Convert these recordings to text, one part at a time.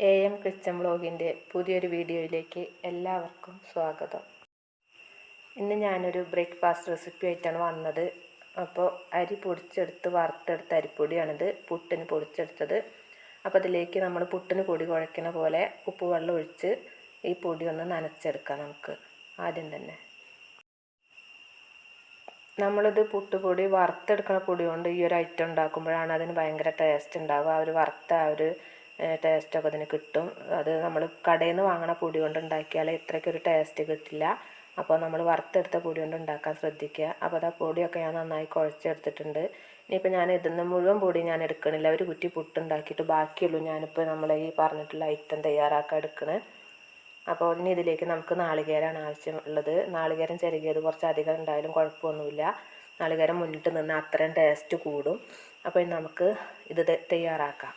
A M Christian ബ്ലോഗിന്റെ പുതിയൊരു വീഡിയോയിലേക്ക് എല്ലാവർക്കും സ്വാഗതം. ഇന്ന് ഞാനൊരു ബ്രേക്ക്ഫാസ്റ്റ് റെസിപ്പി ആയിട്ടാണ് വന്നത്. അപ്പോൾ അരി പൊടിച്ചെടുത്ത് വറുത്തെടുത്ത അരിപ്പൊടിയാണിത് പുട്ടിന് പൊടിച്ചെടുത്തത്. അപ്പോൾ അതിലേക്ക് നമ്മൾ പുട്ടിന് പൊടി കുഴക്കുന്ന പോലെ ഉപ്പ് വെള്ളം ഒഴിച്ച് ഈ പൊടി ഒന്ന് നനച്ചെടുക്കാം നമുക്ക് ആദ്യം തന്നെ. നമ്മളിത് പുട്ടുപൊടി വറുത്തെടുക്കുന്ന പൊടി കൊണ്ട് ഈ ഒരു ഐറ്റം ഉണ്ടാക്കുമ്പോഴാണ് അതിന് ഭയങ്കര ടേസ്റ്റ് ഉണ്ടാവുക. ആ ഒരു വറുത്ത ആ ഒരു ടേസ്റ്റൊക്കെ അതിന് കിട്ടും. അത് നമ്മൾ കടയിൽ നിന്ന് വാങ്ങണ പൊടി കൊണ്ട് ഉണ്ടാക്കിയാൽ ഇത്രയ്ക്കൊരു ടേസ്റ്റ് കിട്ടില്ല. അപ്പോൾ നമ്മൾ വറുത്തെടുത്ത പൊടി കൊണ്ട് ഉണ്ടാക്കാൻ ശ്രദ്ധിക്കുക. അപ്പോൾ അത് ആ പൊടിയൊക്കെ ഞാൻ നന്നായി കുഴച്ചെടുത്തിട്ടുണ്ട്. ഇനിയിപ്പോൾ ഞാൻ ഇതിന്ന് മുഴുവൻ പൊടി ഞാൻ എടുക്കണില്ല. ഒരു കുറ്റി പുട്ടുണ്ടാക്കിയിട്ട് ബാക്കിയുള്ളൂ ഞാനിപ്പോൾ നമ്മൾ ഈ പറഞ്ഞിട്ടുള്ള ഐറ്റം തയ്യാറാക്കാൻ എടുക്കണേ. അപ്പോൾ ഇനി ഇതിലേക്ക് നമുക്ക് നാളികേരമാണ് ആവശ്യമുള്ളത് നാളികേരം ചെറുകിയത് കുറച്ച് അധികം ഉണ്ടായാലും കുഴപ്പമൊന്നുമില്ല. നാളികേരം മുന്നിട്ട് നിന്ന് അത്രയും ടേസ്റ്റ് കൂടും. അപ്പോൾ നമുക്ക് ഇത് തയ്യാറാക്കാം.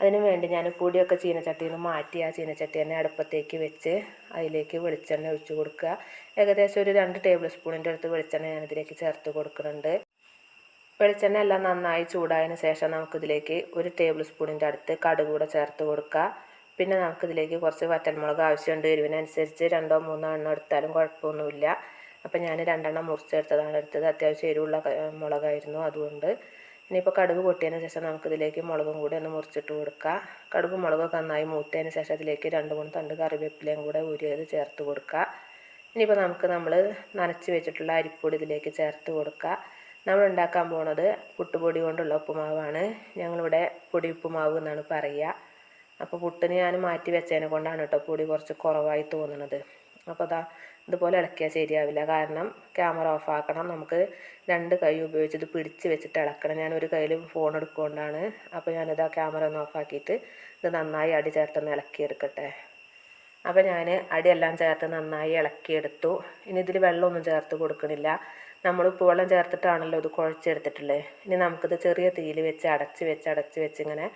അതിന് വേണ്ടി ഞാൻ പൊടിയൊക്കെ ചീനച്ചട്ടിയിൽ നിന്ന് മാറ്റി ആ ചീനച്ചട്ടി തന്നെ അടുപ്പത്തേക്ക് വെച്ച് അതിലേക്ക് വെളിച്ചെണ്ണ ഒഴിച്ചു കൊടുക്കുക. ഏകദേശം ഒരു രണ്ട് ടേബിൾ സ്പൂണിന്റെ അടുത്ത് വെളിച്ചെണ്ണ ഞാൻ ഇതിലേക്ക് ചേർത്ത് കൊടുക്കുന്നുണ്ട്. വെളിച്ചെണ്ണ എല്ലാം നന്നായി ചൂടായതിന് ശേഷം നമുക്കിതിലേക്ക് ഒരു ടേബിൾ സ്പൂണിന്റെ അടുത്ത് കടുക് കൂടെ ചേർത്ത് കൊടുക്കുക. പിന്നെ നമുക്കിതിലേക്ക് കുറച്ച് വറ്റൽമുളക് ആവശ്യമുണ്ട്. എരിവിനനുസരിച്ച് രണ്ടോ മൂന്നോ എണ്ണം എടുത്താലും കുഴപ്പമൊന്നുമില്ല. അപ്പം ഞാൻ രണ്ടെണ്ണം മുറിച്ചെടുത്തതാണ്. എടുത്തത് അത്യാവശ്യം എരിവുള്ള മുളകായിരുന്നു അതുകൊണ്ട്. ഇനിയിപ്പോൾ കടുക് പൊട്ടിയതിന് ശേഷം നമുക്കിതിലേക്ക് മുളകും കൂടി ഒന്ന് മുറിച്ചിട്ട് കൊടുക്കുക കടുക് മുളകൊക്കെ നന്നായി മൂത്തതിന് ശേഷം അതിലേക്ക് രണ്ട് മൂന്ന് തണ്ട് കറിവേപ്പിലയും കൂടെ ഊരിയത് ചേർത്ത് കൊടുക്കുക ഇനിയിപ്പോൾ നമുക്ക് നമ്മൾ നനച്ച് വെച്ചിട്ടുള്ള അരിപ്പൊടി ഇതിലേക്ക് ചേർത്ത് കൊടുക്കുക നമ്മൾ ഉണ്ടാക്കാൻ പോണത് പുട്ടുപൊടി കൊണ്ടുള്ള ഉപ്പുമാവാണ്. ഞങ്ങളിവിടെ പൊടി ഉപ്പുമാവ് എന്നാണ് പറയുക അപ്പോൾ പുട്ടിന് ഞാൻ മാറ്റി വെച്ചതിനെ കൊണ്ടാണ് കേട്ടോ പൊടി കുറച്ച് കുറവായി തോന്നുന്നത് അപ്പോൾ അതാ ഇതുപോലെ ഇളക്കിയാൽ ശരിയാവില്ല. കാരണം ക്യാമറ ഓഫ് ആക്കണം. നമുക്ക് രണ്ട് കൈ ഉപയോഗിച്ച് ഇത് പിടിച്ച് വെച്ചിട്ട് ഇളക്കണം. ഞാൻ ഒരു കയ്യിൽ ഫോൺ എടുക്കുകൊണ്ടാണ്. അപ്പോൾ ഞാനിത് ആ ക്യാമറ ഒന്ന് ഓഫാക്കിയിട്ട് ഇത് നന്നായി അടി ചേർത്തൊന്ന് ഇളക്കിയെടുക്കട്ടെ. അപ്പോൾ ഞാൻ അടിയെല്ലാം ചേർത്ത് നന്നായി ഇളക്കിയെടുത്തു. ഇനി ഇതിൽ വെള്ളമൊന്നും ചേർത്ത് കൊടുക്കണില്ല. നമ്മൾ ഉപ്പുവെള്ളം ചേർത്തിട്ടാണല്ലോ ഇത് കുഴച്ചെടുത്തിട്ടുള്ളത് ഇനി നമുക്കിത് ചെറിയ തീയിൽ വെച്ച് അടച്ച് വെച്ച് അടച്ച് വെച്ച് ഇങ്ങനെ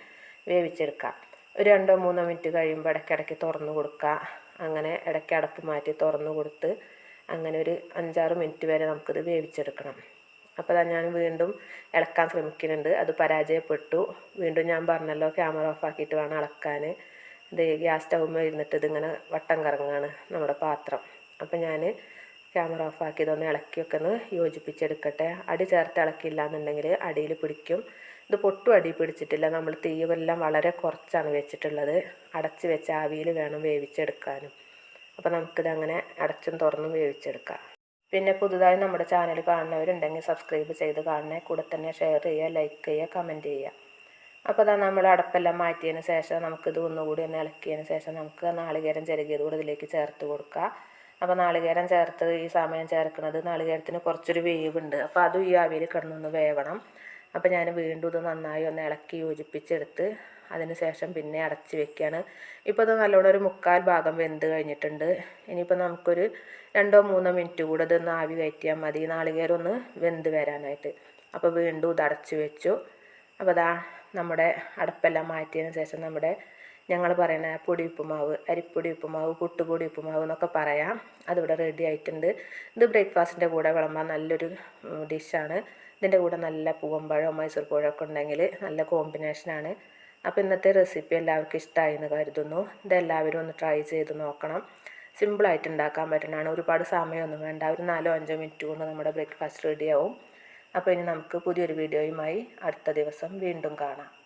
വേവിച്ചെടുക്കാം. ഒരു രണ്ടോ മൂന്നോ മിനിറ്റ് കഴിയുമ്പോൾ ഇടയ്ക്കിടയ്ക്ക് തുറന്ന് കൊടുക്കുക അങ്ങനെ ഇടയ്ക്ക് അടപ്പ് മാറ്റി തുറന്നു കൊടുത്ത് അങ്ങനെ ഒരു അഞ്ചാറ് മിനിറ്റ് വരെ നമുക്കിത് വേവിച്ചെടുക്കണം. അപ്പോൾ അതാ ഞാൻ വീണ്ടും ഇളക്കാൻ ശ്രമിക്കുന്നുണ്ട്. അത് പരാജയപ്പെട്ടു. വീണ്ടും ഞാൻ പറഞ്ഞല്ലോ ക്യാമറ ഓഫ് ആക്കിയിട്ട് വേണം ഇളക്കാൻ. ഇത് ഗ്യാസ് സ്റ്റൗമ്മ ഇരുന്നിട്ട് ഇതിങ്ങനെ വട്ടം കറങ്ങാണ് നമ്മുടെ പാത്രം. അപ്പോൾ ഞാൻ ക്യാമറ ഓഫ് ആക്കി ഇതൊന്ന് ഇളക്കിയൊക്കെ ഒന്ന് യോജിപ്പിച്ചെടുക്കട്ടെ. അടി ചേർത്ത് ഇളക്കില്ല എന്നുണ്ടെങ്കിൽ അടിയിൽ പിടിക്കും. ഇത് പൊട്ടും അടി പിടിച്ചിട്ടില്ല. നമ്മൾ തീയെല്ലാം വളരെ കുറച്ചാണ് വെച്ചിട്ടുള്ളത്. അടച്ച് വെച്ച് ആവിയിൽ വേണം വേവിച്ചെടുക്കാനും. അപ്പോൾ നമുക്കിത് അങ്ങനെ അടച്ചും തുറന്നും വേവിച്ചെടുക്കാം. പിന്നെ പുതുതായി നമ്മുടെ ചാനൽ കാണുന്നവരുണ്ടെങ്കിൽ സബ്സ്ക്രൈബ് ചെയ്ത് കാണണേ. കൂടെ തന്നെ ഷെയർ ചെയ്യുക ലൈക്ക് ചെയ്യുക കമന്റ് ചെയ്യുക. അപ്പോൾ അതാ നമ്മൾ അടപ്പെല്ലാം മാറ്റിയതിന് ശേഷം നമുക്കിത് ഒന്നുകൂടി ഒന്ന് ഇളക്കിയതിന് ശേഷം നമുക്ക് നാളികേരം ചെറുകിയത് കൂടെ ഇതിലേക്ക് ചേർത്ത് കൊടുക്കുക അപ്പോൾ നാളികേരം ചേർത്ത് ഈ സമയം ചേർക്കുന്നത് നാളികേരത്തിന് കുറച്ചൊരു വേവുണ്ട്. അപ്പോൾ അതും ഈ ആവിയിൽ കിടന്നൊന്ന് വേവണം. അപ്പോൾ ഞാൻ വീണ്ടും ഇത് നന്നായി ഒന്ന് ഇളക്കി യോജിപ്പിച്ചെടുത്ത് അതിന് ശേഷം പിന്നെ അടച്ച് വെക്കുകയാണ് ഇപ്പോൾ ഇത് നല്ലോണം ഒരു മുക്കാൽ ഭാഗം വെന്ത് കഴിഞ്ഞിട്ടുണ്ട്. ഇനിയിപ്പോൾ നമുക്കൊരു രണ്ടോ മൂന്നോ മിനിറ്റ് കൂടെ ഇതൊന്ന് ആവി കയറ്റിയാൽ മതി. നാളികേരം ഒന്ന് വെന്ത് വരാനായിട്ട്. അപ്പോൾ വീണ്ടും ഇത് അടച്ച് വെച്ചു. അപ്പോൾ അതാ നമ്മുടെ അടപ്പെല്ലാം മാറ്റിയതിന് ശേഷം നമ്മുടെ ഞങ്ങൾ പറയുന്ന പൊടി ഉപ്പുമാവ് അരിപ്പൊടി ഉപ്പുമാവ് പുട്ടുപൊടി ഉപ്പുമാവ് എന്നൊക്കെ പറയാം. അതിവിടെ റെഡി ആയിട്ടുണ്ട്. ഇത് ബ്രേക്ക്ഫാസ്റ്റിന്റെ കൂടെ വിളമ്പാൻ നല്ലൊരു ഡിഷാണ് ഇതിന്റെ കൂടെ നല്ല പൂവമ്പഴമോ മൈസൂർ പഴമൊക്കെ ഉണ്ടെങ്കിൽ നല്ല കോമ്പിനേഷനാണ് അപ്പോൾ ഇന്നത്തെ റെസിപ്പി എല്ലാവർക്കും ഇഷ്ടമായി എന്ന് കരുതുന്നു ഇതെല്ലാവരും ഒന്ന് ട്രൈ ചെയ്ത് നോക്കണം. സിമ്പിളായിട്ട് ഉണ്ടാക്കാൻ പറ്റുന്നതാണ് ഒരുപാട് സമയമൊന്നും വേണ്ട. ഒരു നാലോ അഞ്ചോ മിനിറ്റ് കൊണ്ട് നമ്മുടെ ബ്രേക്ക്ഫാസ്റ്റ് റെഡിയാവും അപ്പോൾ ഇനി നമുക്ക് പുതിയൊരു വീഡിയോയുമായി അടുത്ത ദിവസം വീണ്ടും കാണാം.